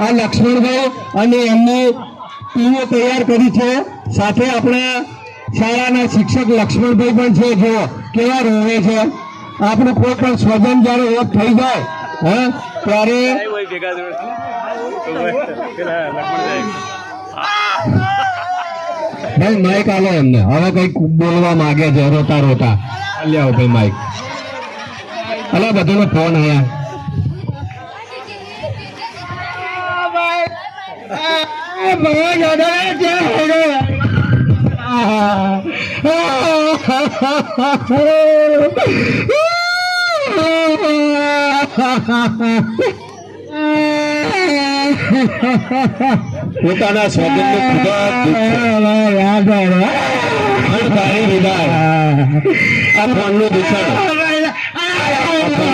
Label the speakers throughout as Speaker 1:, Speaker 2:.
Speaker 1: આ લક્ષ્મણભાઈ અને એમની ટીમે તૈયાર કરી છે. સાથે આપણા શાળાના શિક્ષક લક્ષ્મણભાઈ પણ છે. જો કેવા રોવે છે. આપણું કોઈ પણ સ્વજન જ્યારે એક થઈ જાય, હે, ત્યારે ભાઈ માઇક આલો એમને. હવે કંઈક બોલવા માંગે છે રોતા. રોતા લ્યાવો ભાઈ માઇક અલા બધાનો ફોન આયા. પોતાના સ્વજનને ખૂબ જ અણધારી વિદાય આ ફોનનું દૂષણ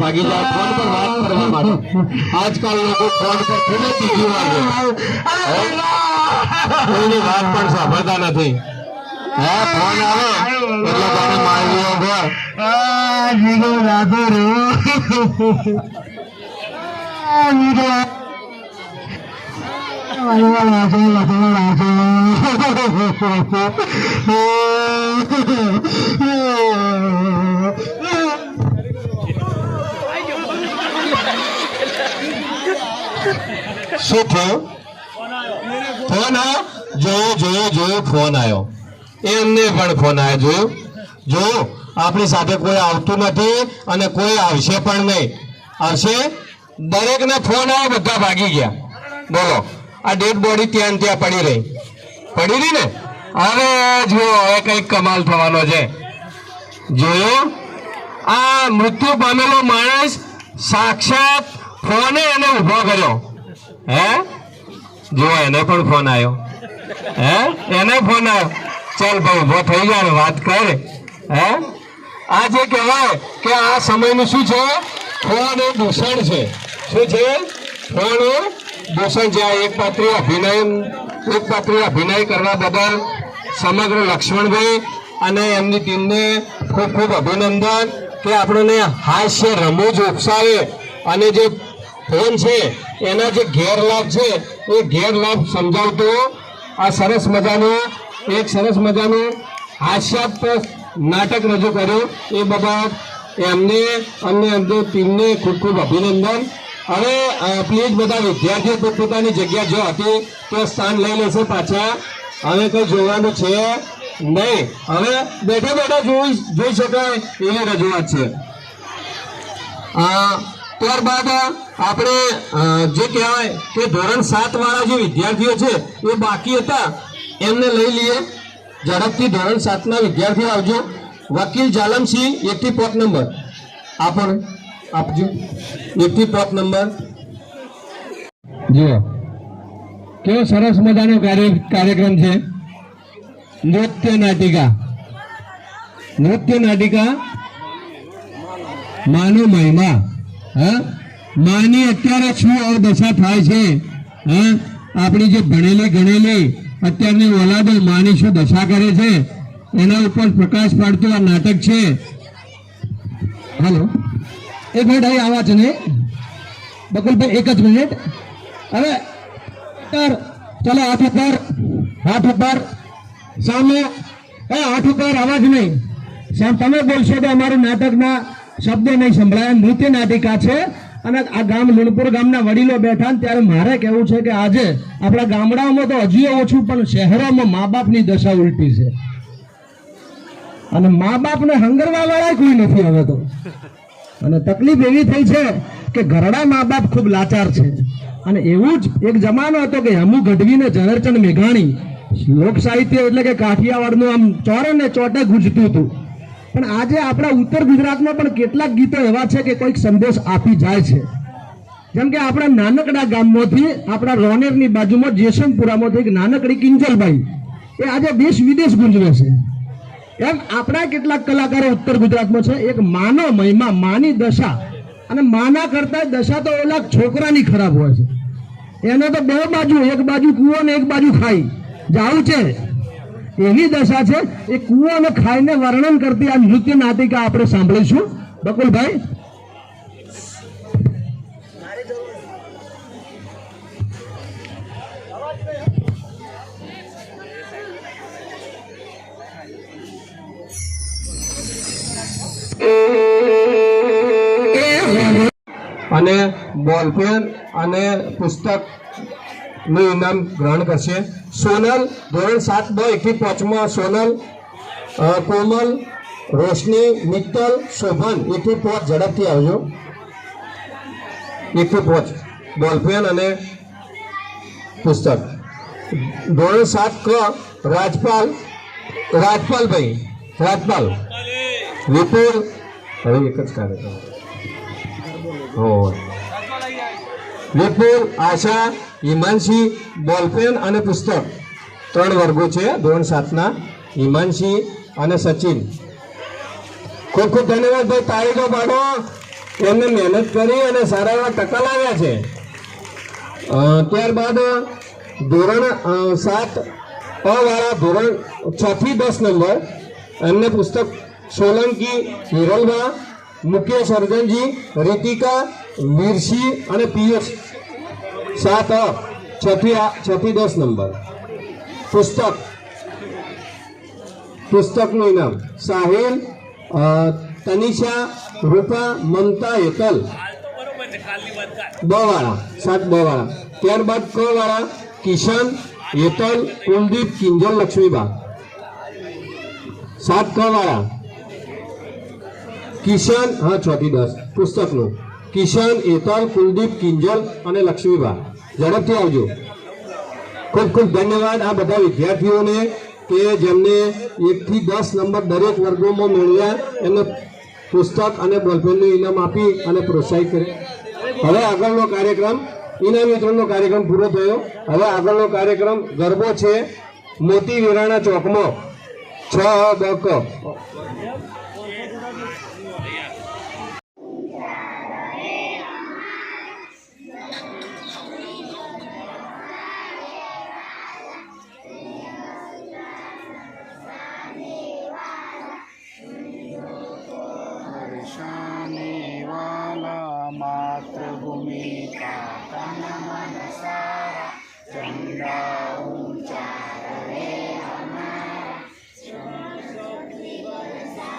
Speaker 1: ભાગી જાય. ફોન પર વાત કરવા માટે. આજકાલ લોકો ફોન પર ખૂબ જ બીજી વાત પણ સાંભળતા નથી. હે ફોન આવે એટલે તારે માળવીઓ ઘર શું થયું ફોન આવ્યો જોયો જોયો જોયો ફોન આવ્યો એમને પણ ફોન આવ્યો જોયું જો, આપણી સાથે કોઈ આવતું નથી અને કોઈ આવશે પણ નહીં. આવશે? દરેકને ફોન આવ્યો બધા ભાગી ગયા. બોલો, આ ડેડ બોડી ત્યાં ત્યાં પડી રહી. પડી રહી ને? હવે જુઓ, હવે કંઈક કમાલ થવાનો છે. જોયું? આ મૃત્યુ પામેલો માણસ સાક્ષાત ફોને એને ઊભો કર્યો. હે? જુઓ, એને પણ ફોન આવ્યો હે? એને ફોન આવ્યો ચાલ ભાઈ, ઊભો થઈ જાય વાત કર, હે? આ જે કહેવાય કે આ સમયનું શું છે? ફોન દૂષણ છે. શું છે? ફોન એ દૂષણ છે. એક પાત્રી અભિનય, એક પાત્રી અભિનય કરવા બદલ સમગ્ર લક્ષ્મણભાઈ અને એમની ટીમને ખૂબ ખૂબ અભિનંદન કે આપણને હાસ્ય રમૂજ ઉપસાવે અને જે ફોન છે, એના જે ગેરલાભ છે, એ ગેરલાભ સમજાવતો આ સરસ મજાનું એક સરસ મજાનું હાસ્યાસ્પદ નાટક રજૂ કર્યું. એ બાબત એમને અને એમની ટીમને ખૂબ ખૂબ અભિનંદન. હવે પ્લીઝ બધા વિદ્યાર્થીઓ પોતપોતાની જગ્યા જો હતી, તો સ્થાન લઈ લેશે પાછા. હવે કંઈ જોવાનું છે નહીં. હવે બેઠા બેઠા જોઈ જોઈ શકાય એવી રજૂઆત છે. ત્યારબાદ આપણે જે કહેવાય કે ધોરણ સાત વાળા જે વિદ્યાર્થીઓ છે, એ બાકી હતા. એમને લઈ લઈએ. ઝડપથી ધોરણ સાતના વિદ્યાર્થીઓ આવજો. વકીલ જાલમસિંહ, એકથી પોત નંબર આપણ, આપજો. એકથી પોત નંબર જુઓ. કેવો સરસ મજાનો કાર્ય, કાર્યક્રમ છે. નૃત્ય નાટિકા. નૃત્ય નાટિકા. માનો મહિમા. હા? માની અત્યારે શું અવદશા થાય છે? હા? આપણી જે ભણેલી ગણેલી અત્યારની ઓલાદો માની શું દશા કરે છે? એના ઉપર પ્રકાશ પાડતું આ નાટક છે. હાલો. મિનિટ અહીં આવા છે ને? બકુલભાઈ, એક જ મિનિટ. હવે ચાલો હાથ ઉપર હાથ ઉપર. સામે, એ હાથ ઉપર અવાજ નહીં. તમે બોલશો તો અમારું નાટકના શબ્દો નહીં સંભળાય. નૃત્ય નાટિકા છે. અને આ ગામ લુણપુર ગામના વડીલો બેઠા ને ત્યારે મારે કહેવું છે કે આજે આપણા ગામડાઓમાં તો હજી ઓછું, પણ શહેરોમાં મા બાપની દશા ઉલટી છે.
Speaker 2: અને મા બાપને હંગરવા વાળા કોઈ નથી હવે તો. અને તકલીફ એવી થઈ છે કે ઘરડા મા બાપ ખૂબ લાચાર છે. અને એવું જ એક જમાનો હતો કે હમુ ગઢવીને જનરચંદ મેઘાણી લોક સાહિત્ય એટલે કે કાઠિયાવાડનું આમ ચોરે ને ચોટે ગુજતું હતું. પણ આજે આપણા ઉત્તર ગુજરાતમાં પણ કેટલાક ગીતો એવા છે કે કોઈક સંદેશ આપી જાય છે. જેમ કે આપણા નાનકડા ગામમાંથી, આપણા રોનેરની બાજુમાં જેસમપુરામાંથી એક નાનકડી કિંજલભાઈ, એ આજે દેશ વિદેશ ગુંજવે છે. એમ આપણા કેટલાક કલાકારો ઉત્તર ગુજરાતમાં છે, એક માનો મહિમા, માની દશા, અને માના કરતા દશા તો ઓલા છોકરાની ખરાબ હોય છે. એનો તો બે બાજુ, એક બાજુ કૂવો ને એક બાજુ ખાઈ. જાવું છે. એવી દશા છે, એ કૂવો અને ખાઈને વર્ણન કરતી આ નૃત્ય નાટિકા આપણે સાંભળીશું. બકુલભાઈ?
Speaker 1: અને બોલપેન અને પુસ્તક નું ઇનામ ગ્રહણ કરશે. સોનલ ધોરણ સાત બ એકથી પાંચમાં સોનલ કોમલ, રોશની, મિત્તલ, શોભન, એકથી પાંચ ઝડપથી આવજો. એકથી પાંચ બોલપેન અને પુસ્તક. ધોરણ સાત ક રાજપાલ, રાજપાલભાઈ, રાજપાલ. વિપુલ, હવે એક જ કાર્યક્રમ. વિપુલ, આશા હિમાંશી બોલપેન અને પુસ્તક ત્રણ વર્ગો છે, ધોરણ સાતના. હિમાંશી અને સચિન. ખૂબ ખૂબ ધન્યવાદ ભાઈ તારીખો પાડો એમને મહેનત કરી અને સારા એવા ટકા લાવ્યા છે. ત્યારબાદ ધોરણ સાત અવાળા ધોરણ છ થી દસ નંબર. એમને પુસ્તક સોલંકી, હિરલભા, મુકેશ સર્જનજી રીતિકા વીરસી અને પિયુષ. સાત છઠી થી આ- છ દસ નંબર. પુસ્તક. પુસ્તકનું ઇનામ. સાહિલ તનિષા, રૂપા, મમતા, હેતલ. બવાળા, સાત બ વાળા ત્યારબાદ ક વાળા, કિશન, હેતલ, કુલદીપ, કિંજલ લક્ષ્મીબા સાત ક વાળા. કિશન, હા છ થી દસ. પુસ્તકનું. કિશન હેતલ કુલદીપ, કિંજલ અને લક્ષ્મીબા. ઝડપથી આવજો. ખૂબ ખૂબ ધન્યવાદ આ બધા વિદ્યાર્થીઓને કે જેમને એકથી દસ નંબર દરેક વર્ગોમાં મેળવ્યા. એમને પુસ્તક અને બોલપેનનું ઇનામ આપી અને પ્રોત્સાહિત કરે. હવે આગળનો કાર્યક્રમ, ઇનામ વિતરણનો કાર્યક્રમ પૂરો થયો. હવે આગળનો કાર્યક્રમ ગરબો છે મોતી વિરાણા ચોકમાં. છ બ
Speaker 3: मातृभूमी